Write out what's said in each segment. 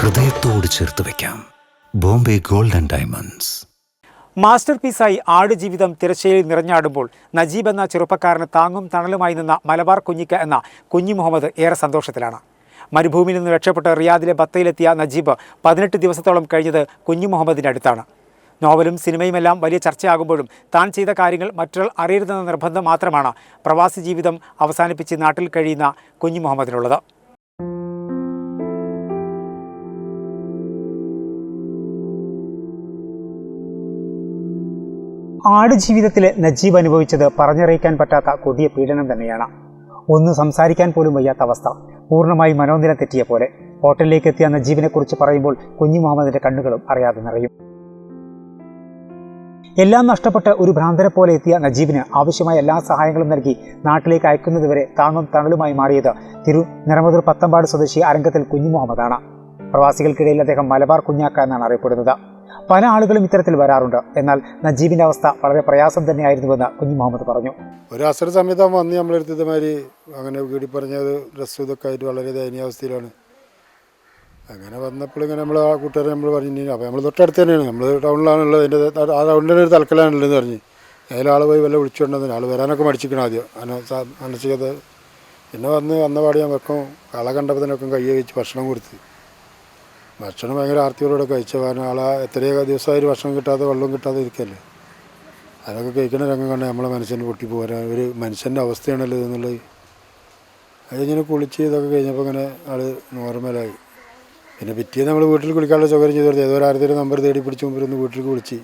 ഹൃദയത്തോട് ചേർത്ത് വെക്കാം. Bombay golden diamonds. മാസ്റ്റർ പീസായി ആടുജീവിതം തിരശ്ശേലിൽ നിറഞ്ഞാടുമ്പോൾ നജീബ് എന്ന ചെറുപ്പക്കാരന് താങ്ങും തണലുമായി നിന്ന മലബാർ കുഞ്ഞിക്ക എന്ന കുഞ്ഞി മുഹമ്മദ് ഏറെ സന്തോഷത്തിലാണ്. മരുഭൂമിയിൽ നിന്ന് രക്ഷപ്പെട്ട് റിയാദിലെ ബത്തയിലെത്തിയ നജീബ് പതിനെട്ട് ദിവസത്തോളം കഴിഞ്ഞത് കുഞ്ഞു മുഹമ്മദിന്റെ അടുത്താണ്. നോവലും സിനിമയുമെല്ലാം വലിയ ചർച്ചയാകുമ്പോഴും താൻ ചെയ്ത കാര്യങ്ങൾ മറ്റൊരാൾ അറിയരുതെന്ന നിർബന്ധം മാത്രമാണ് പ്രവാസി ജീവിതം അവസാനിപ്പിച്ച് നാട്ടിൽ കഴിയുന്ന കുഞ്ഞു മുഹമ്മദിനുള്ളത്. ആടുജീവിതത്തിലെ നജീബ് അനുഭവിച്ചത് പറഞ്ഞറിയിക്കാൻ പറ്റാത്ത കൊടിയ പീഡനം തന്നെയാണ്. ഒന്ന് സംസാരിക്കാൻ പോലും വയ്യാത്ത അവസ്ഥ. പൂർണമായി മനോനില തെറ്റിയ പോലെ ഹോട്ടലിലേക്ക് എത്തിയ നജീബിനെ കുറിച്ച് പറയുമ്പോൾ കുഞ്ഞു മുഹമ്മദിന്റെ കണ്ണുകളും അറിയാതെ നിറയും. എല്ലാം നഷ്ടപ്പെട്ട് ഒരു ഭ്രാന്തരെ പോലെ എത്തിയ നജീബിന് ആവശ്യമായ എല്ലാ സഹായങ്ങളും നൽകി നാട്ടിലേക്ക് അയക്കുന്നതുവരെ താങ്ങും തണലുമായി മാറിയത് തിരു നിറമതുർ പത്തമ്പാട് സ്വദേശി അരങ്കത്തിൽ കുഞ്ഞു മുഹമ്മദാണ് പ്രവാസികൾക്കിടയിൽ അദ്ദേഹം മലബാർ കുഞ്ഞാക്ക എന്നാണ് അറിയപ്പെടുന്നത്. പല ആളുകളും ഇത്തരത്തിൽ വരാറുണ്ട്. എന്നാൽ നജീബിന്റെ അവസ്ഥ വളരെ പ്രയാസം തന്നെയായിരുന്നുവെന്ന് കുഞ്ഞു മുഹമ്മദ് പറഞ്ഞു. ഒരു അസർ സമയത്ത് വന്ന് നമ്മളെടുത്ത് ഇതുമാതിരി അങ്ങനെ വീടി പറഞ്ഞത് ഡ്രസ് ഇതൊക്കെ ആയിട്ട് വളരെ ദയനീയാവസ്ഥയിലാണ് അങ്ങനെ വന്നപ്പോൾ ഇങ്ങനെ നമ്മൾ ആ കൂട്ടുകാരെ നമ്മൾ പറഞ്ഞു അപ്പോൾ നമ്മൾ തൊട്ടടുത്ത് തന്നെയാണ്. നമ്മൾ ടൗണിലാണുള്ളത്. അതിന്റെ ആ ടൗണിന്റെ ഒരു തൽക്കലാണുള്ളതെന്ന് പറഞ്ഞ്. ആൾ പോയി വല്ല വിളിച്ചുകൊണ്ടെന്ന് ആൾ വരാനൊക്കെ മടിച്ചിരിക്കണം ആദ്യം. അങ്ങനെ മനസ്സിലത് പിന്നെ വന്ന് വന്ന പാടി ഞാൻ വെക്കും കള കണ്ടപ്പോൾ തന്നെ കൈ വെച്ച് ഭക്ഷണം കൊടുത്ത്. ഭക്ഷണം ഭയങ്കര ആർത്തിയോടെ കഴിച്ച കാരണം ആളെ എത്രയോ ദിവസമായിട്ട് ഭക്ഷണം കിട്ടാതെ വെള്ളം കിട്ടാതെ ഇരിക്കല്ലേ? അതൊക്കെ കഴിക്കുന്ന രംഗം കണ്ട നമ്മളെ മനസ്സിന് പൊട്ടിപ്പോരാ ഒരു മനുഷ്യന്റെ അവസ്ഥയാണല്ലോ ഇതെന്നുള്ളത്. അത് കഴിഞ്ഞ് കുളിച്ച് ഇതൊക്കെ കഴിഞ്ഞപ്പോൾ ഇങ്ങനെ ആൾ നോർമലായി. പിന്നെ പിറ്റേ നമ്മൾ വീട്ടിൽ കുളിക്കാനുള്ള സൗകര്യം ചെയ്ത് കൊടുത്തു. ഏതോ ഒരു നമ്പർ തേടി പിടിച്ച് മുമ്പ് ഒന്ന് വീട്ടിൽ വിളിച്ച്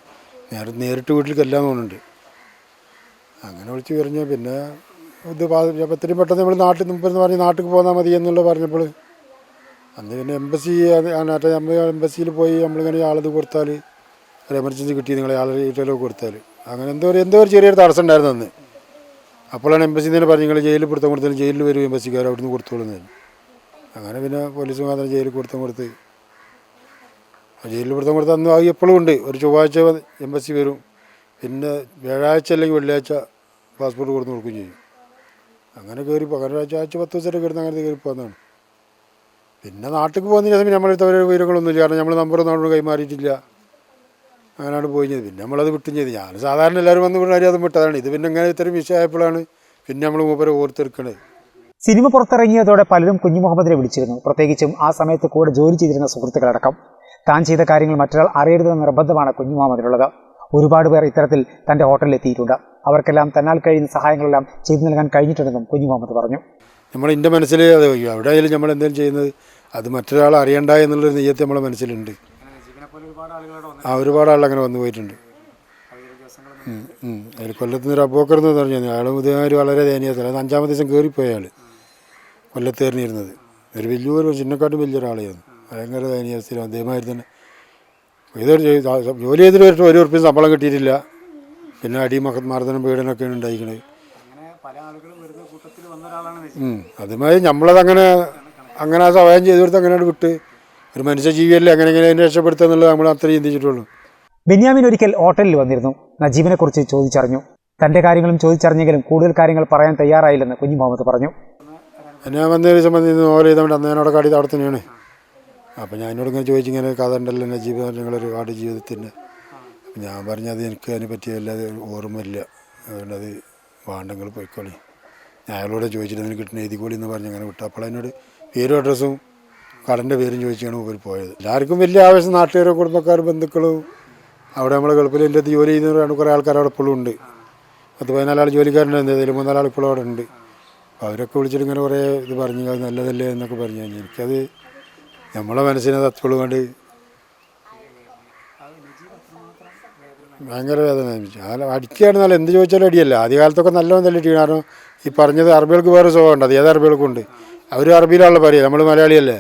നേരെ നേരിട്ട് വീട്ടിൽ എല്ലാം തോന്നുന്നുണ്ട്. അങ്ങനെ വിളിച്ച് പറഞ്ഞ് പിന്നെ ഇത് എത്രയും പെട്ടെന്ന് നമ്മൾ നാട്ടിൽ മുമ്പ് പറഞ്ഞ് നാട്ടിൽ പോന്നാൽ മതി എന്നുള്ള പറഞ്ഞപ്പോൾ അന്ന് പിന്നെ എംബസി അതിനകത്ത് നമ്മൾ എംബസിയിൽ പോയി നമ്മളിങ്ങനെ ആളത് കൊടുത്താൽ ഒരു എമർജൻസി കിട്ടി നിങ്ങൾ ആളെ ഡീറ്റെയിലൊക്കെ കൊടുത്താൽ അങ്ങനെ എന്തോ ഒരു എന്തോ ഒരു ചെറിയൊരു തടസ്സം ഉണ്ടായിരുന്നു അന്ന്. അപ്പോഴാണ് എംബസി നിന്ന് പറഞ്ഞു നിങ്ങൾ ജയിലിൽ പിടുത്തം കൊടുത്താലും ജയിലിൽ വരും എംബസിക്കാർ അവിടെ നിന്ന് കൊടുത്തോളുന്നു അങ്ങനെ പിന്നെ പോലീസ് മാത്രം ജയിലിൽ കൊടുത്തം. കൊടുത്ത് ജയിലിൽ പിടുത്തം കൊടുത്ത് അന്ന് അത് എപ്പോഴും ഉണ്ട്. ഒരു ചൊവ്വാഴ്ച എംബസി വരും. പിന്നെ വ്യാഴാഴ്ച അല്ലെങ്കിൽ വെള്ളിയാഴ്ച പാസ്പോർട്ട് കൊടുത്ത് കൊടുക്കുകയും ചെയ്യും. അങ്ങനെ കയറി ഒരാഴ്ച ആഴ്ച പത്ത് ദിവസമായിട്ട് കയറുന്ന അങ്ങനെ കയറി പിന്നെ നാട്ടിലേക്ക് പോകുന്നതിന് ശേഷം നമ്മളെടുത്ത ഒരു വിവരങ്ങളൊന്നുമില്ല കാരണം നമ്മൾ നമ്പർ നമ്മളോട് കൈമാറിയിട്ടില്ല. അങ്ങനെയാണ് പോയി ചെയ്ത് പിന്നെ നമ്മളത് വിട്ടും ചെയ്ത്. ഞാൻ സാധാരണ എല്ലാവരും വന്ന് ഇവിടെ അതും വിട്ടതാണ്. ഇത് പിന്നെ ഇങ്ങനെ ഇത്രയും വിഷയമായപ്പോഴാണ് പിന്നെ നമ്മൾ മൂപ്പരെ ഓർത്തെടുക്കണത്. സിനിമ പുറത്തിറങ്ങിയതോടെ പലരും കുഞ്ഞു മുഹമ്മദിനെ വിളിച്ചിരുന്നു. പ്രത്യേകിച്ചും ആ സമയത്ത് കൂടെ ജോലി ചെയ്തിരുന്ന സുഹൃത്തുക്കളടക്കം. താൻ ചെയ്ത കാര്യങ്ങൾ മറ്റൊരാൾ അറിയരുതെന്ന നിർബന്ധമാണ് കുഞ്ഞു മുഹമ്മദിനുള്ളത്. ഒരുപാട് പേർ ഇത്തരത്തിൽ തന്റെ ഹോട്ടലിൽ എത്തിയിട്ടുണ്ട്. അവർക്കെല്ലാം തന്നാൽ കഴിയുന്ന സഹായങ്ങളെല്ലാം ചെയ്തു നൽകാൻ കഴിഞ്ഞിട്ടുണ്ടെന്നും കുഞ്ഞു മുഹമ്മദ് പറഞ്ഞു. നമ്മൾ എന്റെ മനസ്സിൽ അത് എവിടെ ആയാലും നമ്മൾ എന്തെങ്കിലും ചെയ്യുന്നത് അത് മറ്റൊരാൾ അറിയണ്ട എന്നുള്ളൊരു നെയ്യത്ത് നമ്മളെ മനസ്സിലുണ്ട്. ആ ഒരുപാട് ആൾ അങ്ങനെ വന്നു പോയിട്ടുണ്ട്. അതിൽ കൊല്ലത്ത് നിന്ന് ഒരു അബോക്കർ എന്ന് പറഞ്ഞു അയാൾ ഇതേമാതിരി വളരെ ദയനീയത്തില്ല അത് അഞ്ചാമത്തെ ദിവസം കയറിപ്പോയി അയാൾ കൊല്ലത്തേറിഞ്ഞിരുന്നത് ഒരു വലിയൊരു ചിന്നക്കാട്ടും വലിയൊരാളായിരുന്നു. ഭയങ്കര ദയനീയാവസ്ഥയിലും അതേമാതിരി തന്നെ. ഇതൊരു ജോലി ചെയ്തിട്ട് ഒരു ഒരു ഉറപ്പിന് ശമ്പളം കിട്ടിയിട്ടില്ല. പിന്നെ അടി മർദ്ദനം പീഡനമൊക്കെയാണ് ഉണ്ടായിരിക്കുന്നത് ഉം. നമ്മളതങ്ങനെ നമ്മളത് അങ്ങനെ അങ്ങനെ ആ സഹായം ചെയ്തു കൊടുത്ത് അങ്ങനെ വിട്ട് ഒരു മനുഷ്യ ജീവിയല്ലേ അങ്ങനെ എങ്ങനെ അതിനെ രക്ഷപ്പെടുത്തുക എന്നുള്ളത് നമ്മൾ അത്ര ചിന്തിച്ചിട്ടുള്ളൂ. ബെന്യാമിൻ ഒരിക്കൽ ഹോട്ടലിൽ വന്നിരുന്നു. നജീബിനെ കുറിച്ച് ചോദിച്ചറിഞ്ഞു. തന്റെ കാര്യങ്ങളും ചോദിച്ചറിഞ്ഞെങ്കിലും കൂടുതൽ കാര്യങ്ങൾ പറയാൻ തയ്യാറായില്ലെന്ന് കുഞ്ഞു മുഹമ്മദ് പറഞ്ഞു. ഞാൻ വന്ന ദിവസം വന്ന് ഇന്ന് ഓരോ ചെയ്തുകൊണ്ട് അന്ന് ഞാനവിടെ കാടി അവിടെ തന്നെയാണ് അപ്പോൾ ഞാൻ എന്നോട് ഇങ്ങനെ ചോദിച്ചു ഇങ്ങനെ കഥ ഉണ്ടല്ലോ നജീബ് നിങ്ങളൊരു കാട് ജീവിതത്തിന്റെ. ഞാൻ പറഞ്ഞത് എനിക്ക് അതിനെ പറ്റിയല്ലാതെ ഓർമ്മയില്ല. അതുകൊണ്ട് അത് വേണ്ടെങ്കിൽ പോയിക്കോളി. ഞാൻ അയാളോട് ചോദിച്ചിട്ട് അതിന് കിട്ടുന്ന എഴുതിക്കോളി എന്ന് പറഞ്ഞ് അങ്ങനെ വിട്ടു. അപ്പോൾ അതിനോട് പേരും അഡ്രസ്സും കടന്റെ പേരും ചോദിച്ചാണ് ഇവർ പോയത്. എല്ലാവർക്കും വലിയ ആവശ്യം നാട്ടുകാരും കുടുംബക്കാരും ബന്ധുക്കളും അവിടെ നമ്മൾ ഗൾഫിൽ എന്റെ അടുത്ത് ജോലി ചെയ്യുന്നവരാണ്. കുറേ ആൾക്കാർ അവിടെ ഇപ്പോഴും ഉണ്ട്. പത്ത് പതിനാലാൾ ജോലിക്കാരുണ്ട്. എന്തെങ്കിലും മൂന്നാലാൾ ഇപ്പോഴും അവിടെ ഉണ്ട്. അപ്പോൾ അവരൊക്കെ വിളിച്ചിട്ട് ഇങ്ങനെ കുറേ ഇത് പറഞ്ഞു അത് നല്ലതല്ലേ? എന്നൊക്കെ പറഞ്ഞു എനിക്കത് നമ്മളെ മനസ്സിനത് അപ്പോഴും കണ്ട് ഭയങ്കര വേദന. അല്ല അടിക്കുകയാണ് നല്ല എന്ത് ചോദിച്ചാലും അടിയല്ല. ആദ്യ കാലത്തൊക്കെ നല്ലോണം തല്ലിട്ട് കാരണം ഈ പറഞ്ഞത് അറബികൾക്ക് വേറെ സ്വഭാവമുണ്ട്. അത് ഏത് അറബികൾക്കും ഉണ്ട്. അവർ അറബിയിലാണല്ലോ പറയുക. നമ്മൾ മലയാളിയല്ലേ.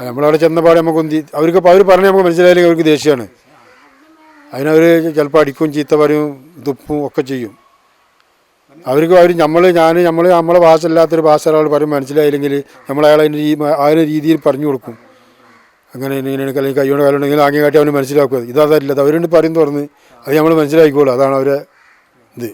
നമ്മളവിടെ ചെന്നപാടെ നമുക്ക് ഒന്തി അവർക്ക് അവർ പറഞ്ഞാൽ നമുക്ക് മനസ്സിലായാലും അവർക്ക് ദേഷ്യമാണ്. അതിനവർ ചിലപ്പോൾ അടിക്കും ചീത്ത പറയും തുപ്പും ഒക്കെ ചെയ്യും. അവർക്ക് അവർ നമ്മൾ ഞാൻ നമ്മൾ നമ്മളെ ഭാഷ അല്ലാത്തൊരു ഭാഷ ഒരാൾ പറയും മനസ്സിലായില്ലെങ്കിൽ നമ്മൾ അയാൾ അതിന്റെ ആ ഒരു രീതിയിൽ പറഞ്ഞു കൊടുക്കും. അങ്ങനെ ഇങ്ങനെ അല്ലെങ്കിൽ കൈകൊണ്ട് കാലുണ്ടെങ്കിൽ ആംഗ്യം കാട്ടി അവന് മനസ്സിലാക്കുക. ഇതതല്ല അത് അവരോട് പറയും തുറന്ന് അത് നമ്മൾ മനസ്സിലാക്കിക്കോളൂ. അതാണ് അവരെ ഇത്.